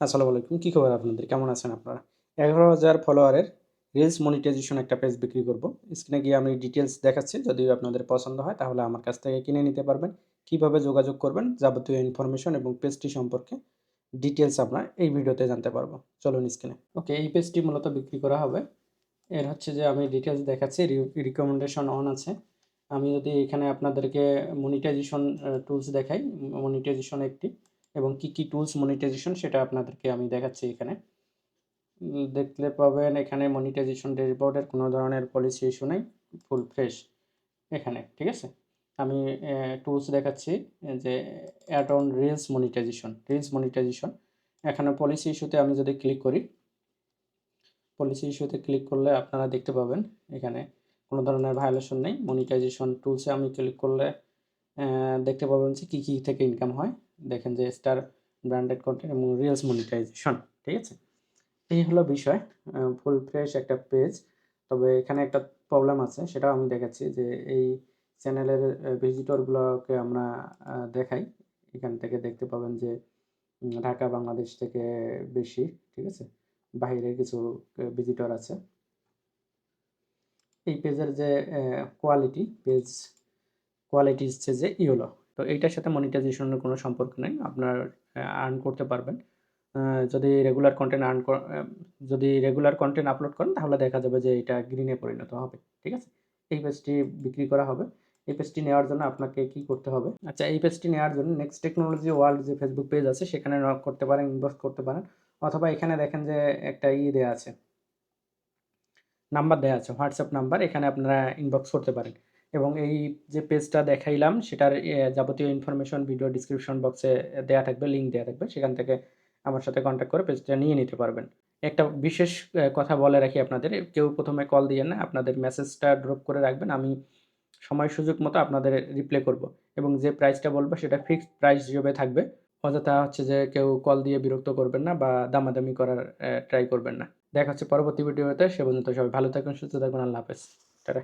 আসসালামু আলাইকুম। কী খবর আপনাদের? কেমন আছেন আপনারা? এগারো হাজার ফলোয়ারের রিলস মনিটাইজেশন একটা পেজ বিক্রি করব। স্ক্রিনে গিয়ে আমি ডিটেলস দেখাচ্ছি। যদি আপনাদের পছন্দ হয়, তাহলে আমার কাছ থেকে কিনে নিতে পারবেন। কীভাবে যোগাযোগ করবেন, যাবতীয় ইনফরমেশন এবং পেজটি সম্পর্কে ডিটেলস আপনার এই ভিডিওতে জানতে পারব। চলুন স্ক্রিনে ওকে এই পেজটি মূলত বিক্রি করা হবে। এর হচ্ছে যে আমি ডিটেলস দেখাচ্ছি। রিকমেন্ডেশন অন আছে। আমি যদি এখানে আপনাদেরকে মনিটাইজেশন টুলস দেখাই মনিটাইজেশন একটি। এবং কি কি টুলস মনিটাইজেশন সেটা আপনাদেরকে আমি দেখাচ্ছি এখানে। দেখতে পাবেন এখানে মনিটাইজেশন ড্যাশবোর্ডের কোনো ধরনের পলিসি ইস্যু নেই ফুল ফ্রেশ এখানে, ঠিক আছে? আমি টুলস দেখাচ্ছি যে ad on reels monetization reels monetization এখানে পলিসি ইস্যুতে আমি যদি ক্লিক করি পলিসি ইস্যুতে ক্লিক করলে আপনারা দেখতে পাবেন এখানে কোনো ধরনের ভায়োলেশন নেই। মনিটাইজেশন টুলসে আমি ক্লিক করলে দেখতে পাবেন যে কী কী থেকে ইনকাম হয়। দেখেন যে স্টার ব্র্যান্ডেড কন্টেন্ট এবং রিলস মনিটাইজেশন ঠিক আছে? এই হলো বিষয় ফুল ফ্রেশ একটা পেজ তবে এখানে একটা প্রবলেম আছে, সেটাও আমি দেখাচ্ছি যে এই চ্যানেলের ভিজিটরগুলোকে আমরা দেখাই। এখান থেকে দেখতে পাবেন যে ঢাকা, বাংলাদেশ থেকে বেশি, ঠিক আছে? বাইরে কিছু ভিজিটর আছে। এই পেজের যে কোয়ালিটি পেজ কোয়ালিটি হচ্ছে যে ইয়েলো তো এইটার সাথে মনিটাইজেশনের কোনো সম্পর্ক নেই। আপনার আর্ন করতে পারবেন। যদি রেগুলার কন্টেন্ট আর্ন যদি রেগুলার কন্টেন্ট আপলোড করেন, তাহলে দেখা যাবে যে এটা গ্রিনে পরিণত হবে। ঠিক আছে? এই পেজটি বিক্রি করা হবে। এই পেজটি নেওয়ার জন্য আপনাকে কি করতে হবে? আচ্ছা এই পেজটি নেওয়ার জন্য নেক্সট টেকনোলজি ওয়ার্ল্ড যে ফেসবুক পেজ আছে, সেখানে নক করতে পারেন ইনবক্স করতে পারেন। অথবা এখানে দেখেন যে একটা ই দেওয়া আছে। নাম্বার দেওয়া আছে হোয়াটসঅ্যাপ নাম্বার এখানে আপনারা ইনবক্স করতে পারেন। এবং এই যে পেজটা দেখাইলাম, সেটার যাবতীয় ইনফরমেশন ভিডিও ডিসক্রিপশন বক্সে দেওয়া থাকবে লিঙ্ক দেওয়া থাকবে, সেখান থেকে আমার সাথে কন্ট্যাক্ট করে পেজটা নিয়ে নিতে পারবেন। একটা বিশেষ কথা বলে রাখি আপনাদের, কেউ প্রথমে কল দিয়ে না, আপনাদের মেসেজটা ড্রপ করে রাখবেন, আমি সময় সুযোগ মতো আপনাদের রিপ্লাই করব। এবং যে প্রাইসটা বলব, সেটা ফিক্সড প্রাইস হিসেবে থাকবে। অযথা হচ্ছে যে কেউ কল দিয়ে বিরক্ত করবেন না বা দামাদামি করার ট্রাই করবেন না। দেখা হচ্ছে পরবর্তী ভিডিওতে সে পর্যন্ত সবাই ভালো থাকুন, সুস্থ থাকুন, আল্লাহ হাফেজ। টাটা।